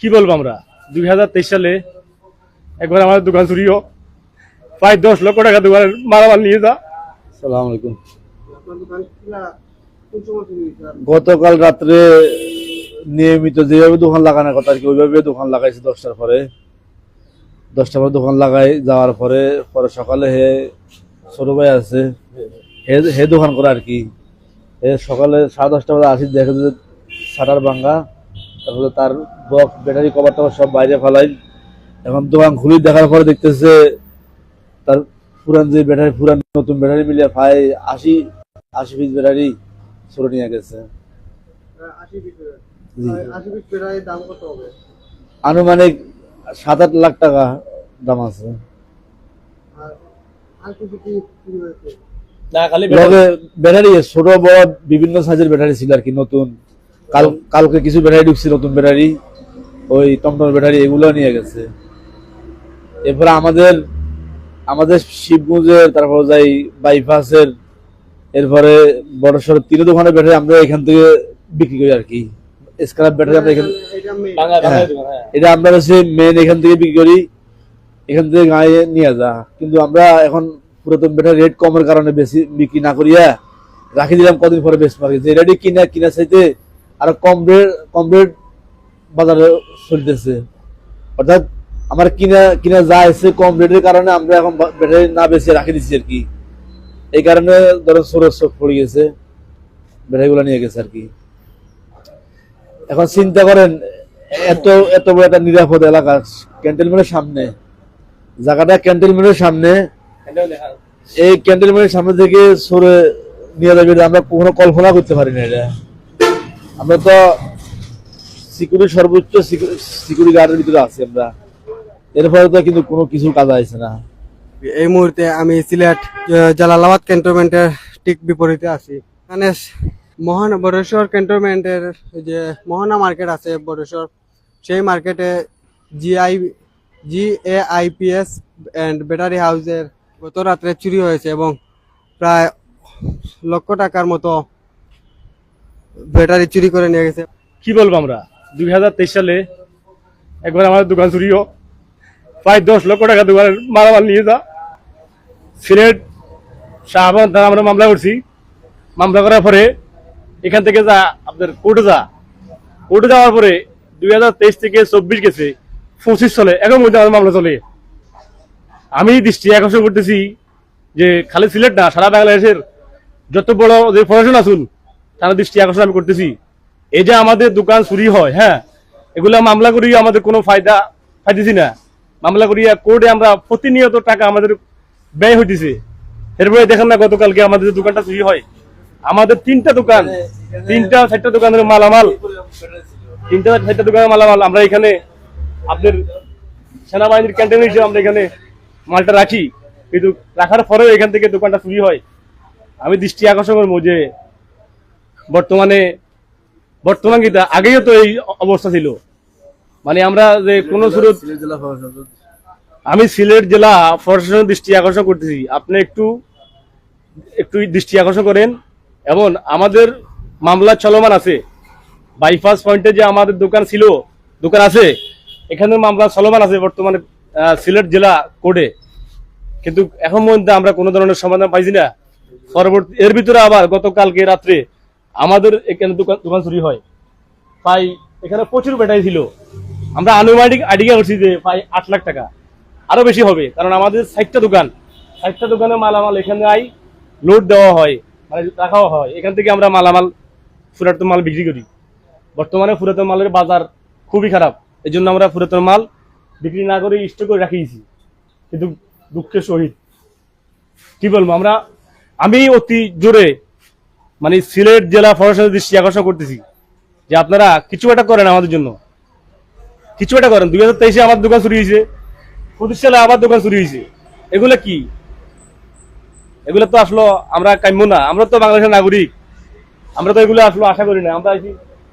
কি বলব আমরা? দুই হাজার তেইশ সালে একবার আমাদের দোকান চুরিও প্রায় দশ লক্ষ টাকা দোকানের মালামাল নিয়ে যা। সালাম আলাইকুম। গতকাল রাত্রে নিয়মিত যেভাবে দোকান লাগানোর কথা আর কি ওইভাবে দোকান লাগাইছে দশটার পরে। দশটার পরে দোকান লাগাই যাওয়ার পরে পরে সকালে হে ছোট ভাই আছে হে হে দোকান করে আর কি। হে সকালে সাড়ে দশটা বাজে আসি দেখে যে শাটার ভাঙ্গা তারপরে তার বক্স ব্যাটারি কভার টভার সব বাইরে ফেলাই। এখন দোকান খুলি দেখার পরে দেখতেছে তার পুরান যে ব্যাটারি পুরান নতুন ব্যাটারি মিলিয়ে প্রায় আশি আশি পিস ব্যাটারি ছোট নিয়ে গেছে। আনুমানিক সাত আট লাখ টাকা দাম আছে। না খালি ব্যাটারি ছোট বড় বিভিন্ন সাইজের ব্যাটারি ছিল আর কি নতুন। কাল কালকে কিছু ব্যাটারি ঢুকছে নতুন ব্যাটারি ওই টমটম ব্যাটারি এগুলো নিয়ে গেছে এরপরে আমাদের আমাদের শিবগঞ্জের তারপর যাই বাইপাসের এরপরে বড় সড় তিন দোকানের ব্যাটারি আমরা এখান থেকে বিক্রি করি আর কি স্ক্র্যাপ ব্যাটারি আমরা এখান এটা হ্যাঁ। দোকান, হ্যাঁ। এটা আমরা হচ্ছে মেন এখান থেকে বিক্রি করি এখান থেকে গায়ে নিয়ে যা কিন্তু আমরা এখন পুরাতন বেটার রেট কমের কারণে বেশি বিক্রি না করিয়া রাখি দিলাম কদিন পরে বেশ মার্কেট যে রেডি কিনা কিনা চাইতে আরও কম রেট কম রেট বাজারে চলতেছে। অর্থাৎ আমার কিনা কিনা যা এসে কম রেটের কারণে আমরা এখন ব্যাটারি না বেশি রাখি দিচ্ছি আর কি। এই কারণে ধরো সোরের চোখ পড়ে গেছে, ব্যাটারিগুলো নিয়ে গেছে আর কি। এখন চিন্তা করেন, এত এত বড় একটা নিরাপদ এলাকা ক্যান্টনমেন্টের সামনে। জায়গাটা ক্যান্টনমেন্টের সামনে। এই ক্যান্টনমেন্টের সামনে থেকে সরে নিয়ে যাবে, আমরা কখনো কল্পনা করতে পারি না এটা। আমরা তো সিকিউরিটি সর্বোচ্চ সিকিউরিটি গার্ডের ভিতরে আছি আমরা। এরপরে তো কিন্তু কোনো কিছু কাজ আছে না। এই মুহূর্তে আমি সিলেট জালালাবাদ ক্যান্টনমেন্টের ঠিক বিপরীতে আছি। এখানে মহান বরেশ্বর ক্যান্টনমেন্টের যে মোহনা মার্কেট আছে বরেশ্বর, সেই মার্কেটে GI G A IPS and battery হাউসের গত রাত্রে চুরি হয়েছে এবং প্রায় লক্ষ টাকার মতো ব্যাটারি চুরি করে নিয়ে গেছে। কি বলব আমরা? দুই হাজার তেইশ সালে একবার আমাদের দোকান চুরিও প্রায় দশ লক্ষ টাকা দোকানের মালামাল নিয়ে যা। সিলেট শাহবান থানা আমরা মামলা করছি। মামলা করার পরে এখান থেকে যা, আপনার কোর্টে যা। কোর্টে যাওয়ার পরে দুই হাজার তেইশ থেকে চব্বিশ গেছে। পঁচিশ চলে এখন মধ্যে আমাদের মামলা চলে। আমি দৃষ্টি আকর্ষণ করতেছি যে খালি সিলেট না, সারা বাংলাদেশের যত বড় যে প্রশাসন আসুন তারা দৃষ্টি আকর্ষণ আমি করতেছি। এই যে আমাদের দোকান চুরি হয় হ্যাঁ এগুলা মামলা করি আমাদের কোনো ফায়দা পাইতেছি না। মামলা করিয়া কোর্টে আমরা প্রতিনিয়ত টাকা আমাদের ব্যয় হইতেছে। এরপরে দেখেন না গতকালকে আমাদের যে দোকানটা চুরি হয়, আমাদের তিনটা দোকান, তিনটা চারটা দোকানের মালামাল, তিনটা চারটা দোকানের মালামাল আমরা এখানে আপনাদের সেনাবাহিনীর ক্যান্টিন হিসেবে আমরা এখানে মালটা রাখি। কিন্তু রাখার পরেও এখান থেকে দোকানটা চুরি হয়। আমি দৃষ্টি আকর্ষণ করব যে বর্তমানে বর্তমান কিন্তু আগেও তো এই অবস্থা ছিল। মানে আমরা যে কোনো স্রোত আমি সিলেট জেলা প্রশাসনের দৃষ্টি আকর্ষণ করতেছি। আপনি একটু একটু দৃষ্টি আকর্ষণ করেন। এবং আমাদের মামলা চলমান আছে। বাইপাস পয়েন্টে যে আমাদের দোকান ছিল দোকান আছে এখানে মামলা চলমান আছে বর্তমানে সিলেট জেলা কোর্টে। কিন্তু এখন পর্যন্ত আমরা কোনো ধরনের সমাধান পাইছি না। পরবর্তী এর ভিতরে আবার গতকালকে রাত্রে আমাদের এখানে দোকান দোকান চুরি হয়। প্রায় এখানে প্রচুর ব্যাটারি ছিল। আমরা আনুমানিক আইডিয়া করছি যে প্রায় আট লাখ টাকা। আরও বেশি হবে, কারণ আমাদের ষাটটা দোকান। ষাটটা দোকানে মালামাল এখানে আই লোড দেওয়া হয় মানে রাখাও হয়। এখান থেকে আমরা মালামাল পুরাতন মাল বিক্রি করি। বর্তমানে পুরাতন মালের বাজার খুবই খারাপ। এই জন্য আমরা পুরাতন মাল বিক্রি না করে স্টক করে রাখিয়েছি। কিন্তু দুঃখের সহিত। কি বলব, আমরা আমি অতি জোরে মানে সিলেট জেলা প্রশাসনের দৃষ্টি আকর্ষণ করতেছি যে আপনারা কিছু একটা করেন আমাদের জন্য। কিছু একটা করেন। দুই হাজার তেইশে আমার দোকান চুরি হয়েছে, পঁচিশ সালে আমার দোকান চুরি হয়েছে। এগুলো কি? এগুলো তো আসলো আমরা কাম্য না। আমরা তো বাংলাদেশের নাগরিক। আমরা তো এগুলো আসলে আশা করি না। আমরা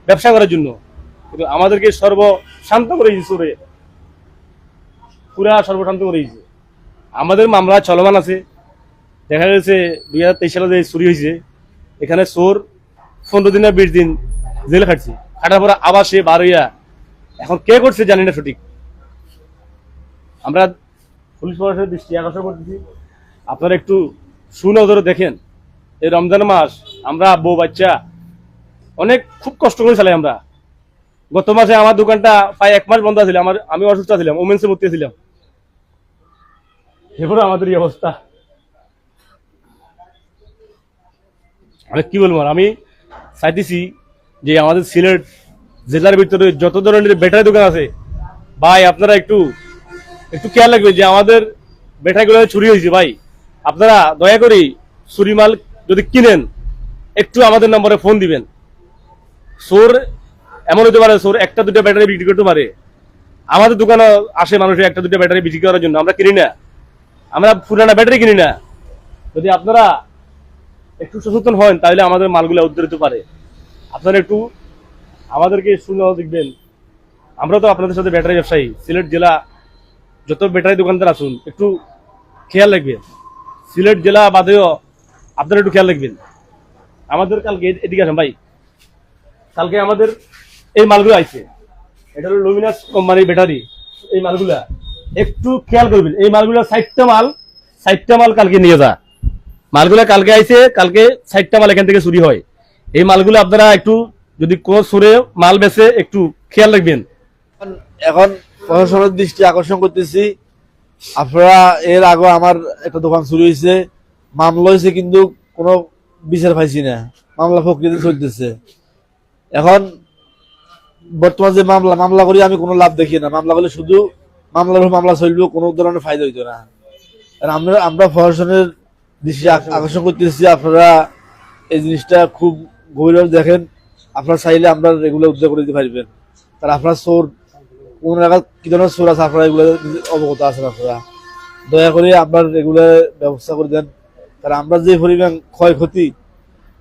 ব্যবসা করার জন্য। কিন্তু আমাদেরকে সর্ব শান্ত করে দিয়েছে চোরে পুরা সর্বশান্ত করে দিয়েছে। আমাদের মামলা চলমান আছে। দেখা গেছে দুই হাজার তেইশ সালে যে চুরি হয়েছে এখানে চোর পনেরো দিন আর বিশ দিন জেল খাটছে। খাটার পরে আবার সে বার হইয়া, এখন কে করছে জানি না সঠিক। আমরা পুলিশ প্রশাসনের দৃষ্টি আকর্ষণ করতেছি। আপনারা একটু সুনজরে দেখেন, এই রমজান মাস আমরা বউ বাচ্চা অনেক খুব কষ্ট করে চালাই আমরা। গত মাসে আমার দোকানটা প্রায় এক মাস বন্ধ ছিল, আমার আমি অসুস্থ ছিলাম ওমেন্সে ভর্তি ছিলাম। এরপরে আমাদের এই অবস্থা। আমি কি বলব আমি চাইতেছি যে আমাদের সিলেট জেলার ভিতরে যত ধরনের ব্যাটারি দোকান আছে, ভাই আপনারা একটু একটু খেয়াল রাখবেন যে আমাদের ব্যাটারিগুলো চুরি হয়েছে, ভাই। আপনারা দয়া করে চুরি মাল যদি কিনেন, একটু আমাদের নম্বরে ফোন দিবেন। সোর এমন হতে পারে সোর একটা দুটো ব্যাটারি বিক্রি করতে পারে। আমাদের দোকানে আসে মানুষের একটা দুটো ব্যাটারি বিক্রি করার জন্য, আমরা কিনি না। আমরা পুরানা ব্যাটারি কিনি না। যদি আপনারা একটু সচেতন হন, তাহলে আমাদের মালগুলো উদ্ধার হতে পারে। আপনারা একটু আমাদেরকে শুনে দেখবেন। আমরা তো আপনাদের সাথে ব্যাটারি ব্যবসায়ী, সিলেট জেলা যত ব্যাটারি দোকানদার আসুন একটু খেয়াল রাখবেন। সিলেট জেলা বাদেও আপনারা একটু খেয়াল রাখবেন। আমাদের কালকে এদিকে আসেন ভাই। কালকে আমাদের এই মালগুলো আইছে। এটা হলো লুমিনাস কোম্পানির ব্যাটারি, এই মালগুলা। একটু খেয়াল করবেন, এই মালগুলা ষাটটা মাল সাইটটা মাল কালকে নিয়ে যা। মালগুলা কালকে আইছে, কালকে ষাটটা মাল এখান থেকে চুরি হয়। এই মালগুলো আপনারা একটু যদি কোন সুরে মাল বেচে একটু খেয়াল রাখবেন। এখন- প্রশাসনের দৃষ্টি আকর্ষণ করতেছি। আপনারা এর আগে আমার একটা দোকান শুরু হয়েছে মামলা হয়েছে কিন্তু কোনো বিচার পাইছি না। মামলা প্রকৃতি চলতেছে। এখন বর্তমান যে মামলা মামলা করি আমি কোনো লাভ দেখি না। মামলা করলে শুধু মামলার মামলা চলবে, কোনো ধরনের ফায়দা হইতো না। আমরা আমরা প্রশাসনের দৃষ্টি আক- আকর্ষণ করতেছি আপনারা এই জিনিসটা খুব গভীরভাবে দেখেন। আপনারা চাইলে আমরা রেগুলার উদ্যোগ করে দিতে পারবেন। কারণ আপনার চোর কোন জায়গায় কি ধরনের চোর আছে আপনারা এগুলো অবগত আছেন আপনারা। দয়া করে আপনার রেগুলার ব্যবস্থা করে দেন। কারণ আমরা যে পরিমাণ ক্ষয়ক্ষতি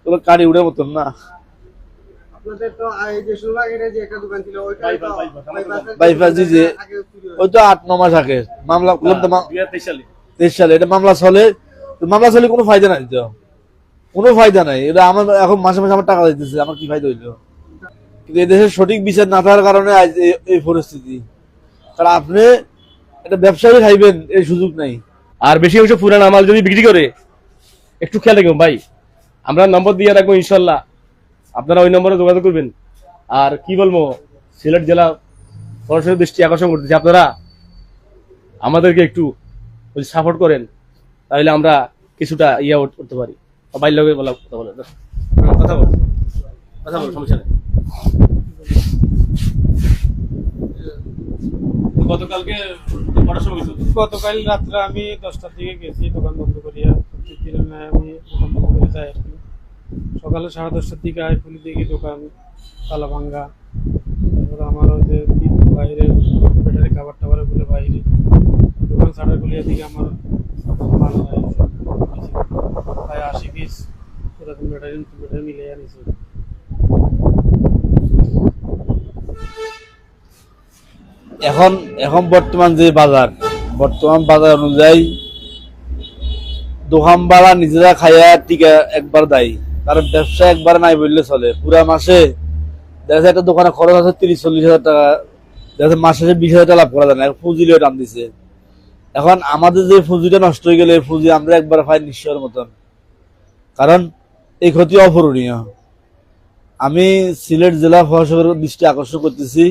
ওগুলো কারি উড়ে মতন না। আপনাদের তো এই যে সুরবাগের যে একটা দোকান ছিল ওইটাই তো বাইপাস জি যে আগে চুরি হয়েছে। ওই তো আট ন মাস আগে। মামলা হাজার তেইশ সালে। এটা মামলা চলে। মামলা চলে, কোনো ফায়দা নাই তো। কোনো ফায়দা নাই। এটা আমার, এখন মাসে মাসে আমার টাকা দিতেছে, আমার কি ফায়দা হইল? কিন্তু এই দেশের সঠিক বিচার না থাকার কারণে আজ এই- পরিস্থিতি। কারণ আপনি একটা ব্যবসায়ী খাইবেন এই সুযোগ নাই। আর বেশি অংশ পুরান মাল যদি বিক্রি করে, একটু খেয়াল রাখবেন ভাই। আমরা নম্বর দিয়ে রাখব ইনশাল্লাহ। আপনারা ওই নম্বরে যোগাযোগ করবেন। আর কি বলব, সিলেট জেলা প্রশাসনের দৃষ্টি আকর্ষণ করতেছি। আপনারা আমাদেরকে একটু সাপোর্ট করেন। তাহলে আমরা কিছুটা ইয়া করতে পারি। বাইর লগে বলা কথা বলে কথা বল। কথা বল সমস্যা নেই। গতকালকে গতকাল রাত্রে আমি দশটার দিকে গেছি দোকান বন্ধ করিয়া। ন্যায় আমি দোকান বন্ধ করে যাই আর কি। সকালে সাড়ে দশটার দিকে আয় খুলে দেখি দোকান তালা ভাঙ্গা। তারপরে আমার ওই যে বাইরে খাবার টাবারগুলো বাইরে। দোকান ছাড়ার গুলিয়া দিকে আমার। এখন এখন বর্তমান যে বাজার, বর্তমান বাজার অনুযায়ী দোকান ভাড়া নিজেরা খাইয়া টিকা একবার দেয়। কারণ ব্যবসা একবার নাই বললে চলে। পুরা মাসে দেখা একটা দোকানে খরচ আছে তিরিশ, চল্লিশ হাজার টাকা। দেখা মাসে বিশ হাজার টাকা লাভ করা যায় না। পুঁজিলেও টান দিছে। এখন আমাদের যে পুঁজিটা নষ্ট হয়ে গেলে পুঁজি আমরা একবার পাই নিশ্চয়ের মতন। কারণ এই ক্ষতি অপূরণীয়। আমি সিলেট জেলা প্রশাসকের দৃষ্টি আকর্ষণ করতেছি।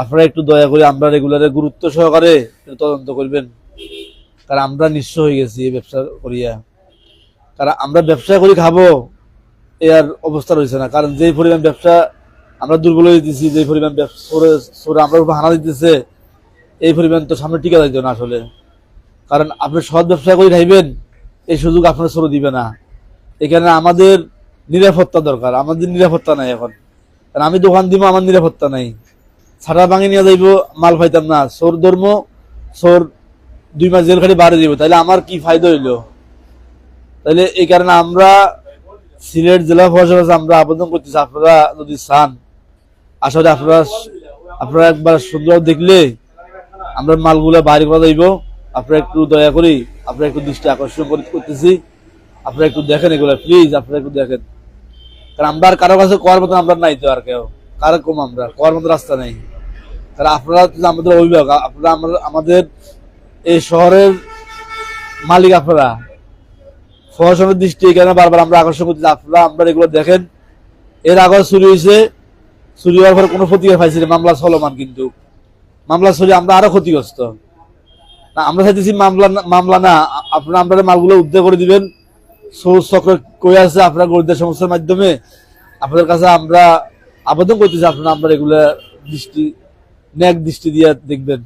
আপনারা একটু দয়া করে আমরা রেগুলারে গুরুত্ব সহকারে তদন্ত করবেন। কারণ আমরা নিঃস্ব হয়ে গেছি এই ব্যবসা করিয়া। কারণ আমরা ব্যবসা করি খাব, এ আর অবস্থা রয়েছে না। কারণ যেই পরিমাণ ব্যবসা আমরা দুর্বল হয়ে দিতেছি যে পরিমাণ ব্যবসা আমরা হানা দিতেছে এই পরিমাণ তো সামনে টিকা যাইতো না আসলে। কারণ আপনি সৎ ব্যবসা করে খাইবেন এই সুযোগ আপনার সরে দিবে না। এখানে আমাদের নিরাপত্তা দরকার, আমাদের নিরাপত্তা নাই এখন। কারণ আমি দোকান দিব, আমার নিরাপত্তা নাই। ছাড়া ভাঙি নিয়ে যাইব, মাল পাইতাম না। সোর ধর্ম সোর দুই মাস জেল খালি বাড়ি দিব তাহলে আমার কি ফায়দা হইল? তাহলে এই কারণে আমরা সিলেট জেলা প্রশাসন আমরা আবেদন করতেছি, আপনারা যদি চান, আসলে আপনারা আপনারা একবার সুন্দর দেখলে আমরা মালগুলা বাইরে করা যাইব। আপনারা একটু দয়া করি, আপনারা একটু দৃষ্টি আকর্ষণ করতেছি। আপনারা একটু দেখেন এগুলা প্লিজ আপনারা একটু দেখেন। কারণ আমরা আর কারও কাছে কোয়ার মতো আমরা নাই তো আর কেউ। কারও কম আমরা কোয়ার মতো রাস্তা নেই। কারণ আপনারা আমাদের অভিভাবক, আপনারা আমাদের এই শহরের মালিক আপনারা। প্রশাসনের দৃষ্টি এখানে বারবার আমরা আকর্ষণ করছি আপনারা আমরা এগুলো দেখেন। এর আগে চুরি হয়েছে চুরি হওয়ার পরে কোনো প্রতিকার পাইছি মামলা চলমান কিন্তু। মামলা চলে আমরা আরও ক্ষতিগ্রস্ত। আমরা চাইতেছি মামলা মামলা না, আপনার আপনারা মালগুলো উদ্ধার করে দিবেন। সৌর চক্র কই আছে, আপনার গরিবদের সমস্যার মাধ্যমে। আপনাদের কাছে আমরা আবেদন করতেছি, আপনারা আমরা এগুলা দৃষ্টি, ন্যাক দৃষ্টি দিয়ে দেখবেন।